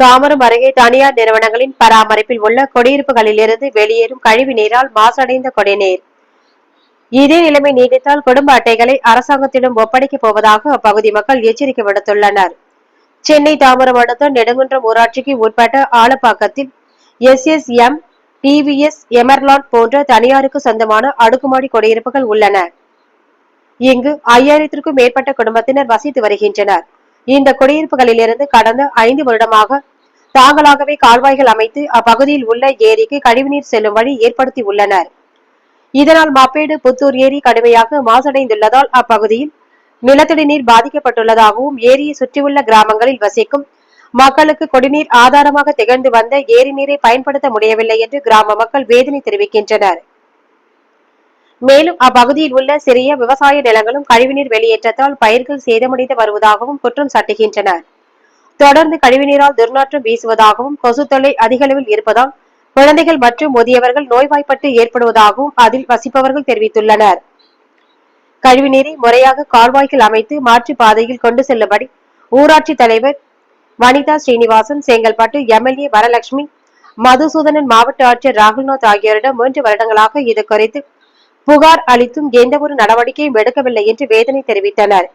தாமரம் அருகே தனியார் நிறுவனங்களின் பராமரிப்பில் உள்ள குடியிருப்புகளிலிருந்து வெளியேறும் கழிவு நீரால் மாசடைந்த குடிநீர். இதே நிலைமை நீடித்தால் குடும்ப அட்டைகளை அரசாங்கத்திடம் ஒப்படைக்கப் போவதாக அப்பகுதி மக்கள் எச்சரிக்கை விடுத்துள்ளனர். சென்னை தாம்பரம் அடுத்த நெடுங்குன்றம் ஊராட்சிக்கு உட்பட்ட ஆலப்பாக்கத்தில் S S M TVS Emerald போன்ற தனியாருக்கு சொந்தமான அடுக்குமாடி குடியிருப்புகள் உள்ளன. இங்கு ஐயாயிரத்திற்கும் மேற்பட்ட குடும்பத்தினர் வசித்து வருகின்றனர். இந்த குடியிருப்புகளிலிருந்து கடந்த ஐந்து வருடமாக தாங்களாகவே கால்வாய்கள் அமைத்து அப்பகுதியில் உள்ள ஏரிக்கு கழிவுநீர் செல்லும் வழி ஏற்படுத்தி உள்ளனர். இதனால் மாப்பேடு புத்தூர் ஏரி கடுமையாக மாசடைந்துள்ளதால் அப்பகுதியில் நிலத்தடி நீர் பாதிக்கப்பட்டுள்ளதாகவும் ஏரியை சுற்றியுள்ள கிராமங்களில் வசிக்கும் மக்களுக்கு குடிநீர் ஆதாரமாக திகழ்ந்து வந்த ஏரி நீரை பயன்படுத்த முடியவில்லை என்று கிராம மக்கள் வேதனை தெரிவிக்கின்றனர். மேலும் அப்பகுதியில் உள்ள சிறிய விவசாய நிலங்களும் கழிவுநீர் வெளியேற்றத்தால் பயிர்கள் சேதமடைந்து வருவதாகவும் குற்றம் சாட்டுகின்றனர். தொடர்ந்து கழிவுநீரால் துர்நாற்றம் வீசுவதாகவும் கொசு தொல்லை அதிக அளவில் இருப்பதால் குழந்தைகள் மற்றும் முதியவர்கள் நோய்வாய்ப்பட்டு ஏற்படுவதாகவும் அதில் வசிப்பவர்கள் தெரிவித்துள்ளனர். கழிவுநீரை முறையாக கால்வாய்கள் அமைத்து மாற்று பாதையில் கொண்டு செல்லும்படி ஊராட்சி தலைவர் வனிதா ஸ்ரீனிவாசன் செங்கல்பட்டு எம்எல்ஏ வரலட்சுமி மதுசூதனன் மாவட்ட ஆட்சியர் ராகுல்நாத் ஆகியோரிடம் மூன்று வருடங்களாக இது குறித்து புகார் அளித்தும் எந்த ஒரு நடவடிக்கையும் எடுக்கவில்லை என்று வேதனை தெரிவித்தனர்.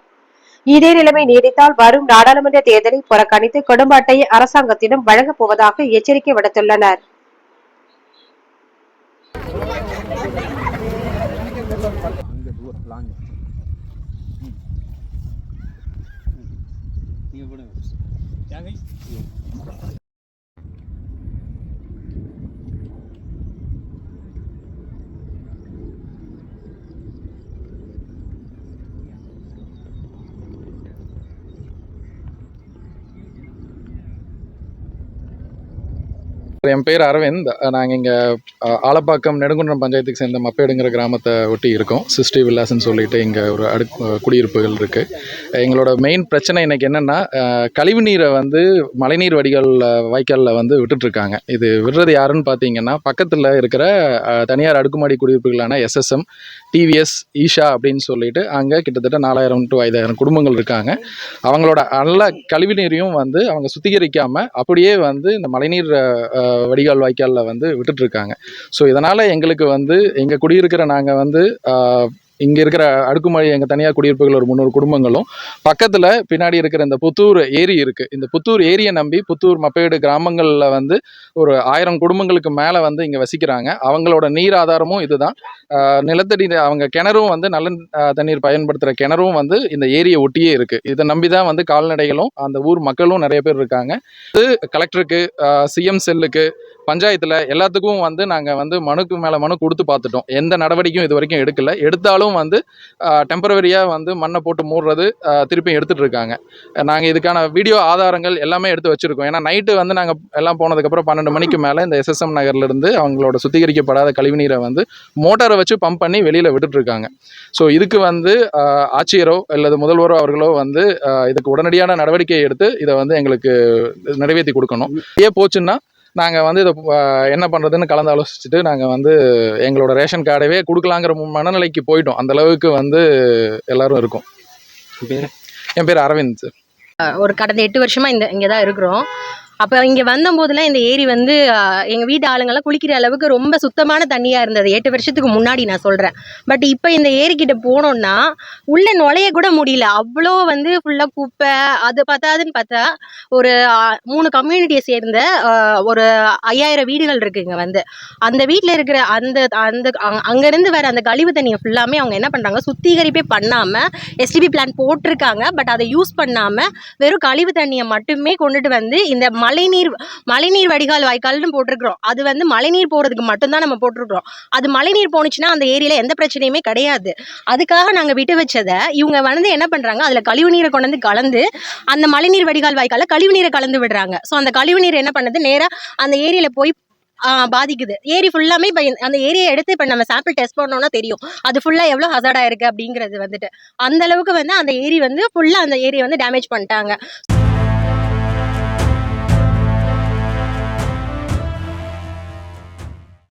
இதே நிலைமை நீடித்தால் வரும் நாடாளுமன்ற தேர்தலை புறக்கணித்து குடும்ப அட்டையை அரசாங்கத்திடம் வழங்கப் போவதாக எச்சரிக்கை விடுத்துள்ளனர். அங்கே போடுங்க என் பேர் அரவிந்த். நாங்கள் இங்கே ஆலப்பாக்கம் நெடுங்குன்றம் பஞ்சாயத்துக்கு சேர்ந்த மப்பேடுங்கிற கிராமத்தை ஒட்டி இருக்கோம். சிஸ்டி வில்லாஸ்ன்னு சொல்லிட்டு இங்கே ஒரு அடு குடியிருப்புகள் இருக்குது எங்களோட மெயின் பிரச்சனை இன்றைக்கி என்னென்னா கழிவு நீரை வந்து மழைநீர் வடிகால் வாய்க்காலில் வந்து விட்டுட்ருக்காங்க இது விடுறது யாருன்னு பார்த்தீங்கன்னா பக்கத்தில் இருக்கிற தனியார் அடுக்குமாடி குடியிருப்புகளான எஸ்எஸ்எம் டிவிஎஸ் ஈஷா அப்படின்னு சொல்லிட்டு அங்கே கிட்டத்தட்ட நாலாயிரம் டு ஐந்தாயிரம் குடும்பங்கள் இருக்காங்க. அவங்களோட நல்ல கழிவு நீரையும் வந்து அவங்க சுத்திகரிக்காமல் அப்படியே வந்து இந்த மழைநீர் வடிகால் வாய்க்காலில் வந்து விட்டுட்ருக்காங்க ஸோ இதனால் எங்களுக்கு வந்து எங்கள் குடியிருக்கிற நாங்கள் வந்து இங்கே இருக்கிற அடுக்குமாடி எங்கள் தனியார் குடியிருப்புகள் ஒரு முந்நூறு குடும்பங்களும் பக்கத்தில் பின்னாடி இருக்கிற இந்த புத்தூர் ஏரி இருக்குது இந்த புத்தூர் ஏரியை நம்பி புத்தூர் மப்பேடு கிராமங்களில் வந்து ஒரு ஆயிரம் குடும்பங்களுக்கு மேலே வந்து இங்கே வசிக்கிறாங்க. அவங்களோட நீர் ஆதாரமும் இதுதான். நிலத்தடி அவங்க கிணறும் வந்து நல்ல தண்ணீர் பயன்படுத்துகிற கிணறும் வந்து இந்த ஏரியை ஒட்டியே இருக்குது இதை நம்பி தான் வந்து கால்நடைகளும் அந்த ஊர் மக்களும் நிறைய பேர் இருக்காங்க. இது கலெக்டருக்கு சிஎம் செல்லுக்கு பஞ்சாயத்தில் எல்லாத்துக்கும் வந்து நாங்கள் வந்து மனுக்கு மேலே மனு கொடுத்து பார்த்துட்டோம். எந்த நடவடிக்கையும் இது வரைக்கும் எடுக்கல. எடுத்தாலும் வந்து டெம்பரவரியாக வந்து மண்ணை போட்டு மூடுறது திருப்பியும் எடுத்துகிட்ருக்காங்க எடுத்துகிட்டு இருக்காங்க. நாங்கள் இதுக்கான வீடியோ ஆதாரங்கள் எல்லாமே எடுத்து வச்சுருக்கோம். ஏன்னா நைட்டு வந்து நாங்கள் எல்லாம் போனதுக்கப்புறம் பன்னெண்டு மணிக்கு மேலே இந்த எஸ்எஸ்எம் நகர்லேருந்து அவங்களோட சுத்திகரிக்கப்படாத கழிவுநீரை வந்து மோட்டாரை வச்சு பம்ப் பண்ணி வெளியில் விட்டுட்ருக்காங்க ஸோ இதுக்கு வந்து ஆட்சியரோ அல்லது முதல்வரோ அவர்களோ வந்து இதுக்கு உடனடியான நடவடிக்கை எடுத்து இதை வந்து எங்களுக்கு நிறைவேற்றி கொடுக்கணும். இதே போச்சுன்னா நாங்கள் வந்து இதை என்ன பண்ணுறதுன்னு கலந்து ஆலோசிச்சுட்டு நாங்கள் வந்து எங்களோட ரேஷன் கார்டவே கொடுக்கலாங்கிற மனநிலைக்கு போயிட்டோம். அந்த அளவுக்கு வந்து எல்லாரும் இருக்கும். பேர்? என் பேர் அரவிந்த். சார் ஒரு கடந்த எட்டு வருஷமா இந்த இங்கே தான் இருக்கிறோம். அப்போ இங்கே வந்தபோதெல்லாம் இந்த ஏரி வந்து எங்கள் வீட்டு ஆளுங்கள்லாம் குளிக்கிற அளவுக்கு ரொம்ப சுத்தமான தண்ணியாக இருந்தது. எட்டு வருஷத்துக்கு முன்னாடி நான் சொல்கிறேன் பட் இப்போ இந்த ஏரிக்கிட்ட போனோம்னா உள்ளே நுழைய கூட முடியல. அவ்வளோ வந்து ஃபுல்லாக குப்பை அது பார்த்தாதுன்னு பார்த்தா ஒரு மூணு கம்யூனிட்டியை சேர்ந்த ஒரு ஐயாயிரம் வீடுகள் இருக்குது இங்கே வந்து. அந்த வீட்டில் இருக்கிற அந்த அந்த அங்கேருந்து வர அந்த கழிவு தண்ணியை ஃபுல்லாமே அவங்க என்ன பண்ணுறாங்க சுத்திகரிப்பே பண்ணாமல் எஸ்டிபி பிளான் போட்டிருக்காங்க. பட் அதை யூஸ் பண்ணாமல் வெறும் கழிவு தண்ணியை மட்டுமே கொண்டுட்டு வந்து இந்த மழைநீர் மழைநீர் வடிகால் வாய்க்கால்னு போட்டிருக்கிறோம். அது வந்து மழைநீர் போகிறதுக்கு மட்டும்தான் நம்ம போட்டிருக்கிறோம். அது மழைநீர் போணுச்சுன்னா அந்த ஏரியாவில் எந்த பிரச்சனையுமே கிடையாது. அதுக்காக நாங்கள் விட்டு வச்சதை இவங்க வந்து என்ன பண்ணுறாங்க அதில் கழிவு நீரை கொண்டு வந்து கலந்து அந்த மழைநீர் வடிகால் வாய்க்காலில் கழிவு நீரை கலந்து விடுறாங்க. ஸோ அந்த கழிவு நீர் என்ன பண்ணுது? நேராக அந்த ஏரியில் போய் பாதிக்குது. ஏரி ஃபுல்லாமே இப்போ அந்த ஏரியை எடுத்து இப்போ நம்ம சாம்பிள் டெஸ்ட் பண்ணோம்னா தெரியும். அது ஃபுல்லாக எவ்வளோ ஹசார்டாக இருக்குது அப்படிங்கிறது வந்துட்டு. அந்த அளவுக்கு வந்து அந்த ஏரி வந்து ஃபுல்லாக அந்த ஏரியை வந்து டேமேஜ் பண்ணிட்டாங்க.